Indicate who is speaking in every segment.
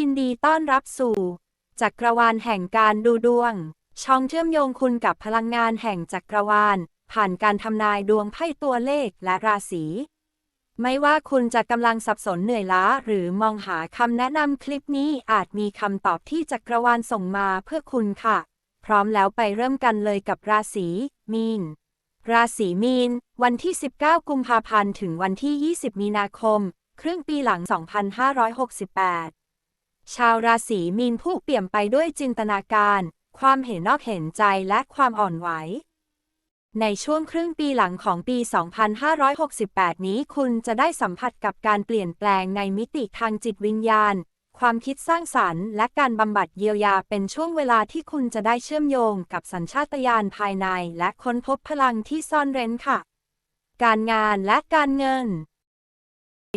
Speaker 1: ยินดีต้อนรับสู่ จักรวาลแห่งการดูดวง ช่องเชื่อมโยงคุณกับพลังงานแห่งจักรวาล ผ่านการทำนายดวงไพ่ตัวเลขและราศีไม่ว่าคุณจะกำลังสับสนเหนื่อยล้า หรือมองหาคำแนะนำคลิปนี้อาจมีคำตอบที่จักรวาลส่งมาเพื่อคุณค่ะ พร้อมแล้วไปเริ่มกันเลยกับราศีมีน ราศีมีน วันที่ 19 กุมภาพันธ์ ถึงวันที่ 20 มีนาคม ครึ่งปีหลัง 2568 ชาวราศีมีนผู้เปี่ยมไปด้วยจินตนาการ ความเห็นนอกเห็นใจและความอ่อนไหว ในช่วงครึ่งปีหลังของปี 2568 นี้คุณจะได้สัมผัสกับการเปลี่ยนแปลงในมิติทางจิตวิญญาณ ความคิดสร้างสรรค์ และการบำบัดเยียวยาเป็นช่วงเวลาที่คุณจะได้เชื่อมโยงกับสัญชาตญาณภายใน และค้นพบพลังที่ซ่อนเร้นค่ะ การงานและการเงิน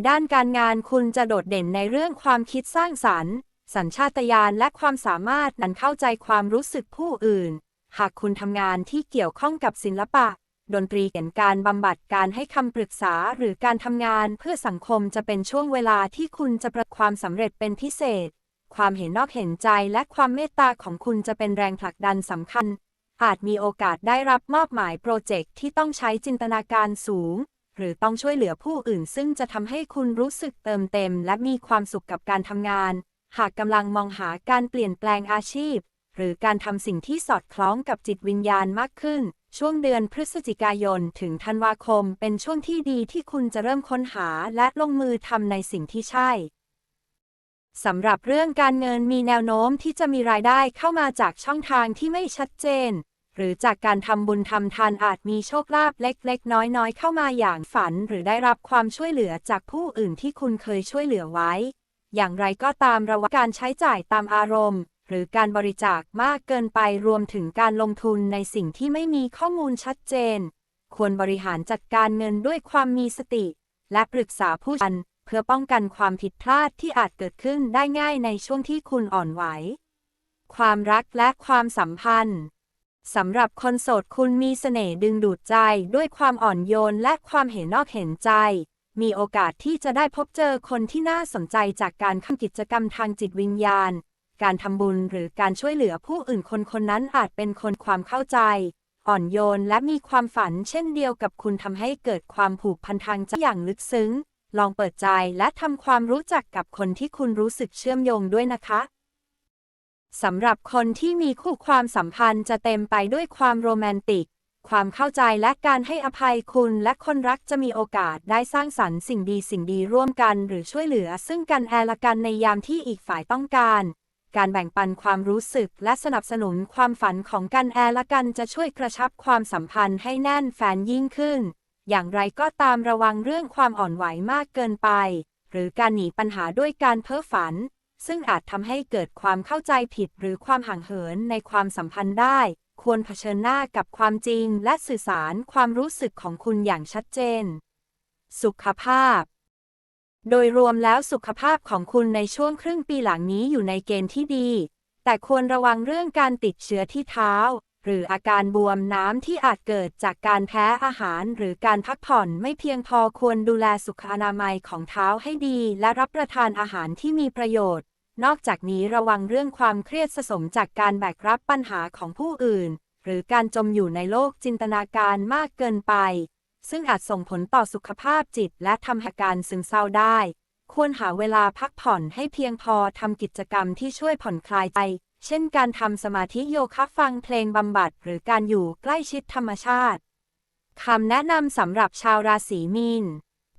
Speaker 1: ด้านการงานคุณจะโดดเด่นในเรื่องความคิดสร้างสรรค์ สัญชาตญาณและความสามารถนั้นเข้าใจความรู้สึกผู้อื่น หากคุณทำงานที่เกี่ยวข้องกับศิลปะ ดนตรีเห็นการบำบัดการให้คำปรึกษาหรือการทำงานเพื่อสังคมจะเป็นช่วงเวลาที่คุณจะประสบความสำเร็จเป็นพิเศษ ความเห็นนอกเห็นใจและความเมตตาของคุณจะเป็นแรงผลักดันสำคัญ อาจมีโอกาสได้รับมอบหมายโปรเจกต์ที่ต้องใช้จินตนาการสูง หรือต้องช่วยเหลือผู้อื่น ซึ่งจะทำให้คุณรู้สึกเติมเต็ม และมีความสุขกับการทำงาน หากกำลังมองหาการเปลี่ยนแปลงอาชีพ หรือการทำสิ่งที่สอดคล้องกับจิตวิญญาณมากขึ้น ช่วงเดือนพฤศจิกายนถึงธันวาคม เป็นช่วงที่ดีที่คุณจะเริ่มค้นหาและลงมือทำในสิ่งที่ใช่สำหรับเรื่องการเงินมีแนวโน้มที่จะมีรายได้เข้ามาจากช่องทางที่ไม่ชัดเจน หรือจากการทำบุญทำทานอาจมีโชคลาภเล็กๆ น้อยๆ เข้ามาอย่างฝัน หรือได้รับความช่วยเหลือจากผู้อื่นที่คุณเคยช่วยเหลือไว้ อย่างไรก็ตามระวังการใช้จ่ายตามอารมณ์ หรือการบริจาคมากเกินไปรวมถึงการลงทุนในสิ่งที่ไม่มีข้อมูลชัดเจน ควรบริหารจัดการเงินด้วยความมีสติ และปรึกษาผู้ชันเพื่อป้องกันความผิดพลาดที่อาจเกิดขึ้นได้ง่ายในช่วงที่คุณอ่อนไหว ความรักและความสัมพันธ์ สำหรับคนโสดคุณมีเสน่ห์ดึงดูดใจด้วยความอ่อนโยนและความเห็นนอกเห็นใจ มีโอกาสที่จะได้พบเจอคนที่น่าสนใจจากการทำกิจกรรมทางจิตวิญญาณ การทำบุญหรือการช่วยเหลือผู้อื่นคนคนนั้นอาจเป็นคนความเข้าใจ อ่อนโยนและมีความฝันเช่นเดียวกับคุณทำให้เกิดความผูกพันทางใจอย่างลึกซึ้ง ลองเปิดใจและทำความรู้จักกับคนที่คุณรู้สึกเชื่อมโยงด้วยนะคะ สำหรับคนที่มีคู่ความสัมพันธ์จะเต็มไปด้วยความโรแมนติก ความเข้าใจและการให้อภัยคุณและคนรักจะมีโอกาสได้สร้างสรรค์สิ่งดีสิ่งดีร่วมกันหรือช่วยเหลือ ซึ่งกันแอละกันในยามที่อีกฝ่ายต้องการ การแบ่งปันความรู้สึกและสนับสนุนความฝันของกันแอละกันจะช่วยกระชับความสัมพันธ์ให้แน่นแฟนยิ่งขึ้น อย่างไรก็ตามระวังเรื่องความอ่อนไหวมากเกินไป หรือการหนีปัญหาด้วยการเพ้อฝัน ซึ่งอาจทำให้เกิดความเข้าใจผิดหรือความห่างเหินในความสัมพันธ์ได้ ควรเผชิญหน้ากับความจริงและสื่อสารความรู้สึกของคุณอย่างชัดเจน สุขภาพ โดยรวมแล้วสุขภาพของคุณในช่วงครึ่งปีหลังนี้อยู่ในเกณฑ์ที่ดี แต่ควรระวังเรื่องการติดเชื้อที่เท้า หรืออาการบวมน้ำที่อาจเกิดจากการแพ้อาหารหรือการพักผ่อนไม่เพียงพอควรดูแลสุขอนามัยของเท้าให้ดี และรับประทานอาหารที่มีประโยชน์ นอกจากนี้ระวังเรื่องความเครียดสะสมจากการแบกรับปัญหาของผู้อื่น หรือการจมอยู่ในโลกจินตนาการมากเกินไป ซึ่งอาจส่งผลต่อสุขภาพจิตและทำให้การซึมเศร้าได้ ควรหาเวลาพักผ่อนให้เพียงพอทำกิจกรรมที่ช่วยผ่อนคลายใจ เช่นการทำสมาธิโยคะฟังเพลงบำบัดหรือการอยู่ใกล้ชิดธรรมชาติคำแนะนำสำหรับชาวราศีมีน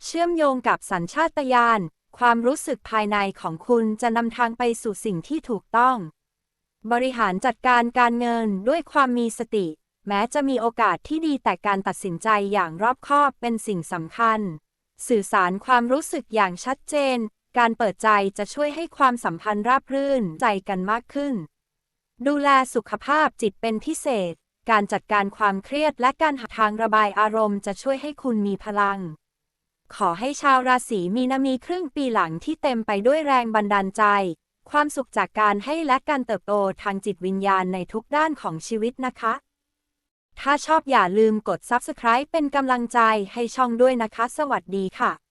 Speaker 1: เชื่อมโยงกับสัญชาตญาณความรู้สึกภายในของคุณจะนำทางไปสู่สิ่งที่ถูกต้อง บริหารจัดการการเงินด้วยความมีสติ แม้จะมีโอกาสที่ดีแต่การตัดสินใจอย่างรอบคอบเป็นสิ่งสำคัญ สื่อสารความรู้สึกอย่างชัดเจน การเปิดใจจะช่วยให้ความสัมพันธ์ราบรื่นใจกันมากขึ้น ดูแลสุขภาพจิตเป็นพิเศษ การจัดการความเครียดและการหาทางระบายอารมณ์จะช่วยให้คุณมีพลัง ขอให้ชาวราศีมีนามีครึ่งปีหลังที่เต็มไปด้วยแรงบันดาลใจ ความสุขจากการให้และการเติบโตทางจิตวิญญาณในทุกด้านของชีวิตนะคะ ถ้าชอบอย่าลืมกด Subscribe เป็นกำลังใจให้ช่องด้วยนะคะ สวัสดีค่ะ